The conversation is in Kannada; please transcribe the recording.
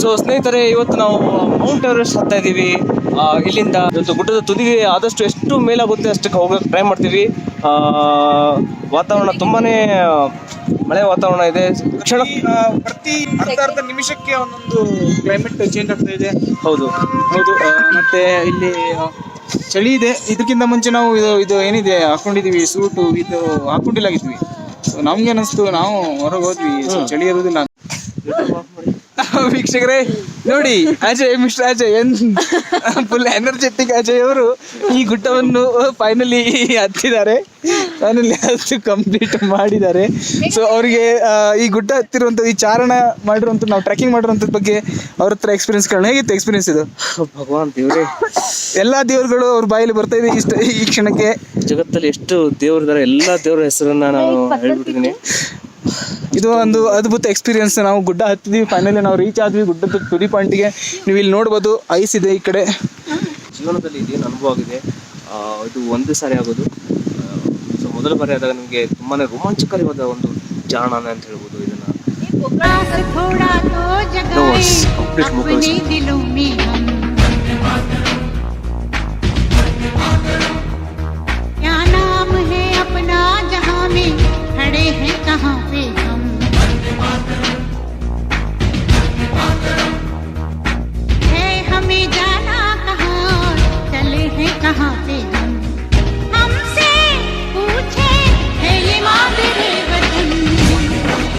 ಸೊ ಸ್ನೇಹಿತರೆ ಇವತ್ತು ನಾವು ಮೌಂಟ್ ಎವರೆಸ್ಟ್ ಹತ್ತಾ ಇದ್ದೀವಿ. ಇಲ್ಲಿಂದ ಇವತ್ತು ಗುಡ್ಡದ ತುದಿಗೆ ಆದಷ್ಟು ಎಷ್ಟು ಮೇಲಾಗುತ್ತೆ ಅಷ್ಟಕ್ಕೆ ಹೋಗೋಕೆ ಟ್ರೈ ಮಾಡ್ತೀವಿ. ವಾತಾವರಣ ತುಂಬಾನೇ ಮಳೆ ವಾತಾವರಣ ಇದೆ. ಕ್ಷಣ ಪ್ರತಿ ಅರ್ಧ ಅರ್ಧ ನಿಮಿಷಕ್ಕೆ ಒಂದೊಂದು ಕ್ಲೈಮೇಟ್ ಚೇಂಜ್ ಆಗ್ತಾ ಇದೆ. ಹೌದು. ಹೌದು ಮತ್ತೆ ಇಲ್ಲಿ ಚಳಿ ಇದೆ. ಇದಕ್ಕಿಂತ ಮುಂಚೆ ನಾವು ಇದು ಇದು ಏನಿದೆ ಹಾಕೊಂಡಿದ್ದೀವಿ ಸೂಟು ಇದು ಹಾಕೊಂಡಿಲ್ಲಾಗಿದ್ವಿ ಸೊ ನಮ್ಗೆ ಅನಿಸ್ತು ನಾವು ಹೊರಗೆ ಹೋದ್ವಿ. ಚಳಿ ಇರುವುದಿಲ್ಲ. ವೀಕ್ಷಕರೇ ನೋಡಿ ಅಜಯ್ ಮಿಸ್ಟರ್ ಅಜಯ್ ಎನ್ ಫುಲ್ ಎನರ್ಜೆಟಿಕ್ ಅಜಯ್ ಅವರು ಈ ಗುಡ್ಡವನ್ನು ಫೈನಲಿ ಹತ್ತಿದ್ದಾರೆ. ಫೈನಲಿ ಹತ್ತು ಕಂಪ್ಲೀಟ್ ಮಾಡಿದ್ದಾರೆ. ಸೊ ಅವರಿಗೆ ಈ ಗುಡ್ಡ ಹತ್ತಿರುವಂಥ ಈ ಚಾರಣ ಮಾಡಿರುವಂಥ ನಾವು ಟ್ರೆಕಿಂಗ್ ಮಾಡಿರುವಂಥದ್ ಬಗ್ಗೆ ಅವ್ರ ಹತ್ರ ಎಕ್ಸ್ಪೀರಿಯನ್ಸ್ ಕೇಳೋಣ. ಹೇಗಿತ್ತು ಎಕ್ಸ್ಪೀರಿಯನ್ಸ್ ಇದು? ಭಗವಾನ್ ದೇವ್ರೆ. ಎಲ್ಲಾ ದೇವರುಗಳು ಅವ್ರ ಬಾಯಲ್ಲಿ ಬರ್ತಾ ಇದೆ ಇಷ್ಟ ಈ ಕ್ಷಣಕ್ಕೆ. ಜಗತ್ತಲ್ಲಿ ಎಷ್ಟು ದೇವರಿದ್ದಾರೆ ಎಲ್ಲ ದೇವರ ಹೆಸರನ್ನ ನಾನು ಹೇಳ್ಬಿಟ್ಟಿದ್ದೀನಿ ಇದು ಒಂದು ಅದ್ಭುತ ಎಕ್ಸ್ಪೀರಿಯನ್ಸ್ ನಾವು ಗುಡ್ಡ ಹತ್ತಿದ್ವಿ ಫೈನಲಿ ನಾವು ರೀಚ್ ಆದ್ವಿ. ಗುಡ್ಡದ ತುಡಿ ಪಾಯಿಂಟ್ಗೆ ನೀವು ಇಲ್ಲಿ ನೋಡ್ಬೋದು ಐಸ್ ಇದೆ ಈ ಕಡೆ. ಜೀವನದಲ್ಲಿ ಇದೇನು ಅನುಭವ ಆಗಿದೆ? ಇದು ಒಂದು ಸಾರಿ ಆಗೋದು. ಸೊ ಮೊದಲು ಬಾರಿ ಆದಾಗ ನಿಮಗೆ ತುಂಬಾ ರೋಮಾಂಚಕರವಾದ ಒಂದು ಜಾಣ ಅಂತ ಹೇಳ್ಬೋದು ಇದನ್ನು. Complete Happy